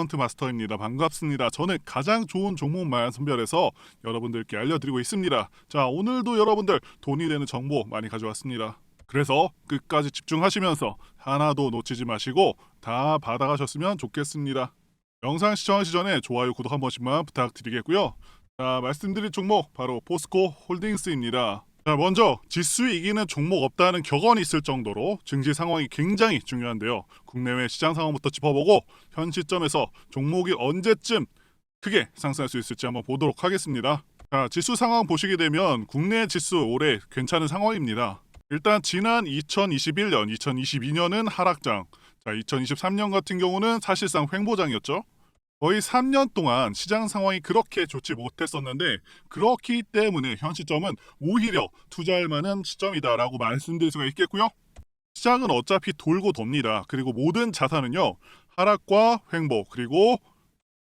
어컨트 마스터입니다. 반갑습니다. 저는 가장 좋은 종목만 선별해서 여러분들께 알려드리고 있습니다. 자, 오늘도 여러분들 돈이 되는 정보 많이 가져왔습니다. 그래서 끝까지 집중하시면서 하나도 놓치지 마시고 다 받아가셨으면 좋겠습니다. 영상 시청하시 전에 좋아요, 구독 한 번씩만 부탁드리겠고요. 자, 말씀드릴 종목 바로 포스코 홀딩스입니다. 자, 먼저 지수 이기는 종목 없다는 격언이 있을 정도로 증시 상황이 굉장히 중요한데요. 국내외 시장 상황부터 짚어보고 현 시점에서 종목이 언제쯤 크게 상승할 수 있을지 한번 보도록 하겠습니다. 자, 지수 상황 보시게 되면 국내 지수 올해 괜찮은 상황입니다. 일단 지난 2021년, 2022년은 하락장, 자 2023년 같은 경우는 사실상 횡보장이었죠. 거의 3년 동안 시장 상황이 그렇게 좋지 못했었는데 그렇기 때문에 현 시점은 오히려 투자할 만한 시점이다라고 말씀드릴 수가 있겠고요. 시장은 어차피 돌고 돕니다. 그리고 모든 자산은요 하락과 횡보 그리고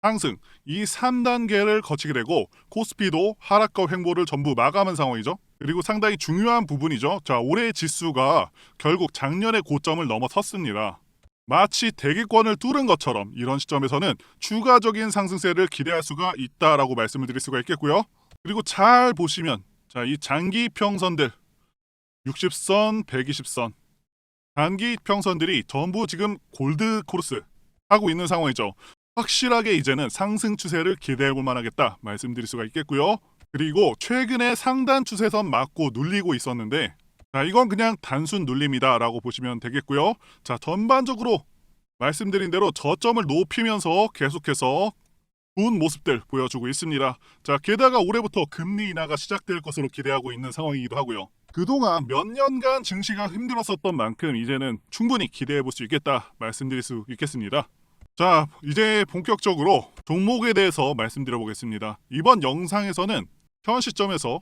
상승 이 3단계를 거치게 되고 코스피도 하락과 횡보를 전부 마감한 상황이죠. 그리고 상당히 중요한 부분이죠. 자, 올해 지수가 결국 작년의 고점을 넘어섰습니다. 마치 대기권을 뚫은 것처럼 이런 시점에서는 추가적인 상승세를 기대할 수가 있다라고 말씀을 드릴 수가 있겠고요. 그리고 잘 보시면 자, 이 장기 평선들 60선, 120선 단기 평선들이 전부 지금 골드 코르스 하고 있는 상황이죠. 확실하게 이제는 상승 추세를 기대해 볼 만하겠다 말씀드릴 수가 있겠고요. 그리고 최근에 상단 추세선 맞고 눌리고 있었는데 자, 이건 그냥 단순 눌림이다라고 보시면 되겠고요. 자, 전반적으로 말씀드린 대로 저점을 높이면서 계속해서 좋은 모습들 보여주고 있습니다. 자, 게다가 올해부터 금리 인하가 시작될 것으로 기대하고 있는 상황이기도 하고요. 그동안 몇 년간 증시가 힘들었었던 만큼 이제는 충분히 기대해 볼 수 있겠다 말씀드릴 수 있겠습니다. 자, 이제 본격적으로 종목에 대해서 말씀드려 보겠습니다. 이번 영상에서는 현 시점에서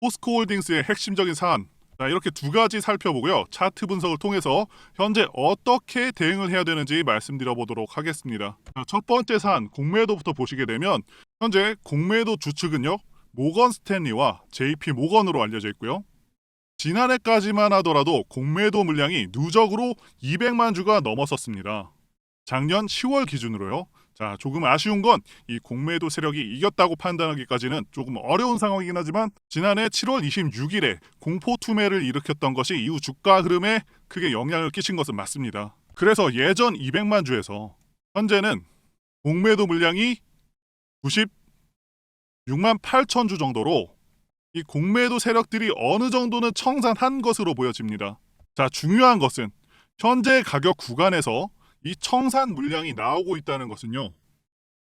포스코홀딩스의 핵심적인 사안 자, 이렇게 두 가지 살펴보고요. 차트 분석을 통해서 현재 어떻게 대응을 해야 되는지 말씀드려 보도록 하겠습니다. 자, 첫 번째 사안 공매도부터 보시게 되면 현재 공매도 주축은요. 모건 스탠리와 JP 모건으로 알려져 있고요. 지난해까지만 하더라도 공매도 물량이 누적으로 200만 주가 넘었었습니다. 작년 10월 기준으로요. 자, 조금 아쉬운 건 이 공매도 세력이 이겼다고 판단하기까지는 조금 어려운 상황이긴 하지만 지난해 7월 26일에 공포 투매를 일으켰던 것이 이후 주가 흐름에 크게 영향을 끼친 것은 맞습니다. 그래서 예전 200만 주에서 현재는 공매도 물량이 96만 8천 주 정도로 이 공매도 세력들이 어느 정도는 청산한 것으로 보여집니다. 자, 중요한 것은 현재 가격 구간에서 이 청산 물량이 나오고 있다는 것은요.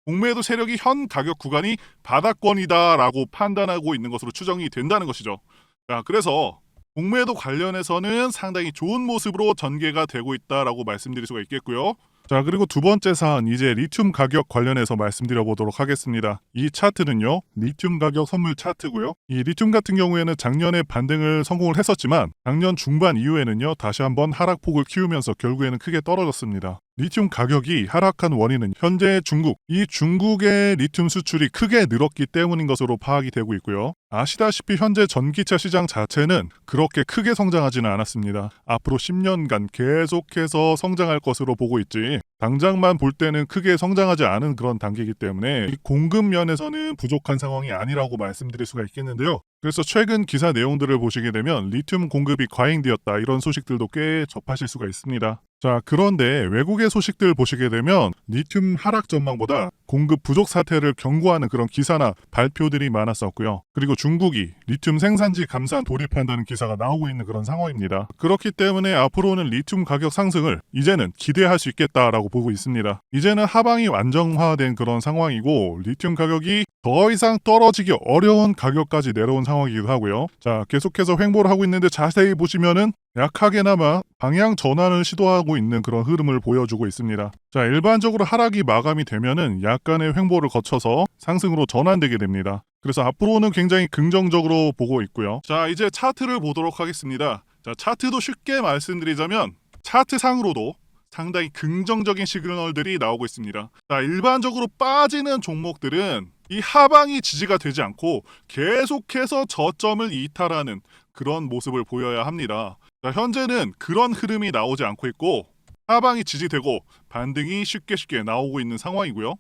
공매도 세력이 현 가격 구간이 바닥권이다라고 판단하고 있는 것으로 추정이 된다는 것이죠. 자, 그래서 공매도 관련해서는 상당히 좋은 모습으로 전개가 되고 있다라고 말씀드릴 수가 있겠고요. 자, 그리고 두 번째 사안 이제 리튬 가격 관련해서 말씀드려 보도록 하겠습니다. 이 차트는요. 리튬 가격 선물 차트고요. 이 리튬 같은 경우에는 작년에 반등을 성공을 했었지만 작년 중반 이후에는요. 다시 한번 하락폭을 키우면서 결국에는 크게 떨어졌습니다. 리튬 가격이 하락한 원인은 현재 중국, 이 중국의 리튬 수출이 크게 늘었기 때문인 것으로 파악이 되고 있고요. 아시다시피 현재 전기차 시장 자체는 그렇게 크게 성장하지는 않았습니다. 앞으로 10년간 계속해서 성장할 것으로 보고 있지 당장만 볼 때는 크게 성장하지 않은 그런 단계이기 때문에 이 공급 면에서는 부족한 상황이 아니라고 말씀드릴 수가 있겠는데요. 그래서 최근 기사 내용들을 보시게 되면 리튬 공급이 과잉되었다 이런 소식들도 꽤 접하실 수가 있습니다. 자, 그런데 외국의 소식들 보시게 되면 리튬 하락 전망보다 공급 부족 사태를 경고하는 그런 기사나 발표들이 많았었고요. 그리고 중국이 리튬 생산지 감산 돌입한다는 기사가 나오고 있는 그런 상황입니다. 그렇기 때문에 앞으로는 리튬 가격 상승을 이제는 기대할 수 있겠다라고 보고 있습니다. 이제는 하방이 안정화된 그런 상황이고 리튬 가격이 더 이상 떨어지기 어려운 가격까지 내려온 상황이기도 하고요. 자, 계속해서 횡보를 하고 있는데 자세히 보시면은 약하게나마 방향 전환을 시도하고 있는 그런 흐름을 보여주고 있습니다. 자, 일반적으로 하락이 마감이 되면은 약간의 횡보를 거쳐서 상승으로 전환되게 됩니다. 그래서 앞으로는 굉장히 긍정적으로 보고 있고요. 자, 이제 차트를 보도록 하겠습니다. 자, 차트도 쉽게 말씀드리자면 차트상으로도 상당히 긍정적인 시그널들이 나오고 있습니다. 자, 일반적으로 빠지는 종목들은 이 하방이 지지가 되지 않고 계속해서 저점을 이탈하는 그런 모습을 보여야 합니다. 자, 현재는 그런 흐름이 나오지 않고 있고 하방이 지지되고 반등이 쉽게 쉽게 나오고 있는 상황이고요.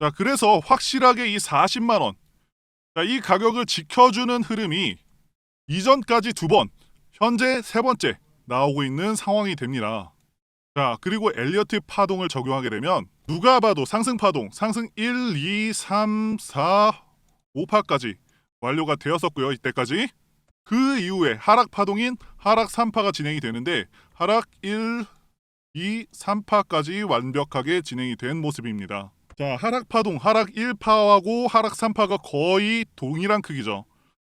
자, 그래서 확실하게 이 40만 원, 자, 이 가격을 지켜주는 흐름이 이전까지 두 번, 현재 세 번째 나오고 있는 상황이 됩니다. 자, 그리고 엘리어트 파동을 적용하게 되면 누가 봐도 상승 파동, 상승 1, 2, 3, 4, 5파까지 완료가 되었었고요. 이때까지. 그 이후에 하락 파동인 하락 3파가 진행이 되는데 하락 1, 2, 3파까지 완벽하게 진행이 된 모습입니다. 자, 하락 파동, 하락 1파하고 하락 3파가 거의 동일한 크기죠.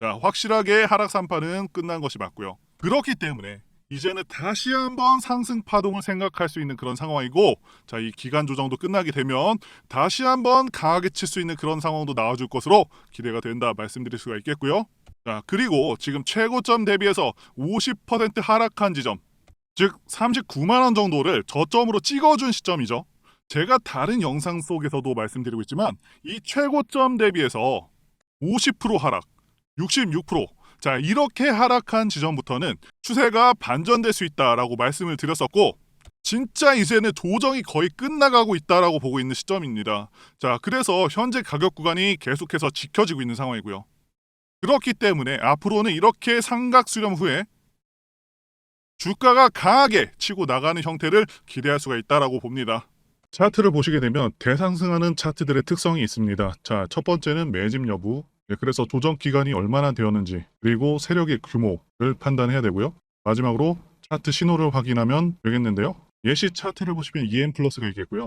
자, 확실하게 하락 3파는 끝난 것이 맞고요. 그렇기 때문에 이제는 다시 한번 상승 파동을 생각할 수 있는 그런 상황이고 자, 이 기간 조정도 끝나게 되면 다시 한번 강하게 칠 수 있는 그런 상황도 나와줄 것으로 기대가 된다 말씀드릴 수가 있겠고요. 자, 그리고 지금 최고점 대비해서 50% 하락한 지점, 즉 39만 원 정도를 저점으로 찍어준 시점이죠. 제가 다른 영상 속에서도 말씀드리고 있지만 이 최고점 대비해서 50% 하락, 66%. 자, 이렇게 하락한 지점부터는 추세가 반전될 수 있다라고 말씀을 드렸었고 진짜 이제는 조정이 거의 끝나가고 있다라고 보고 있는 시점입니다. 자, 그래서 현재 가격 구간이 계속해서 지켜지고 있는 상황이고요. 그렇기 때문에 앞으로는 이렇게 삼각 수렴 후에 주가가 강하게 치고 나가는 형태를 기대할 수가 있다라고 봅니다. 차트를 보시게 되면 대상승하는 차트들의 특성이 있습니다. 자, 첫 번째는 매집 여부. 네, 그래서 조정 기간이 얼마나 되었는지 그리고 세력의 규모를 판단해야 되고요. 마지막으로 차트 신호를 확인하면 되겠는데요. 예시 차트를 보시면 EM 플러스가 있겠고요.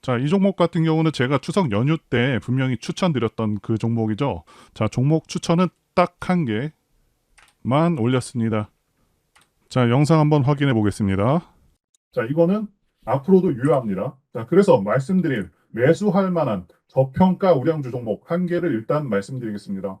자, 이 종목 같은 경우는 제가 추석 연휴 때 분명히 추천드렸던 그 종목이죠. 자, 종목 추천은 딱 한 개만 올렸습니다. 자, 영상 한번 확인해 보겠습니다. 자, 이거는 앞으로도 유효합니다. 자, 그래서 말씀드릴 매수할 만한 저평가 우량주 종목 한 개를 일단 말씀드리겠습니다.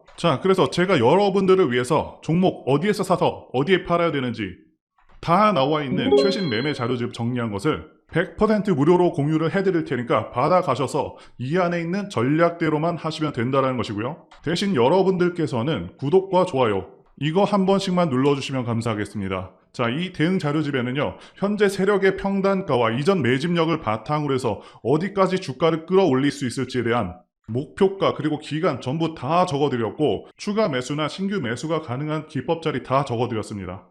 자, 그래서 제가 여러분들을 위해서 종목 어디에서 사서 어디에 팔아야 되는지 다 나와 있는 최신 매매 자료집 정리한 것을 100% 무료로 공유를 해드릴 테니까 받아가셔서 이 안에 있는 전략대로만 하시면 된다는 것이고요. 대신 여러분들께서는 구독과 좋아요 이거 한 번씩만 눌러주시면 감사하겠습니다. 자, 이 대응 자료집에는요, 현재 세력의 평단가와 이전 매집력을 바탕으로 해서 어디까지 주가를 끌어올릴 수 있을지에 대한 목표가 그리고 기간 전부 다 적어드렸고 추가 매수나 신규 매수가 가능한 기법 자리 다 적어드렸습니다.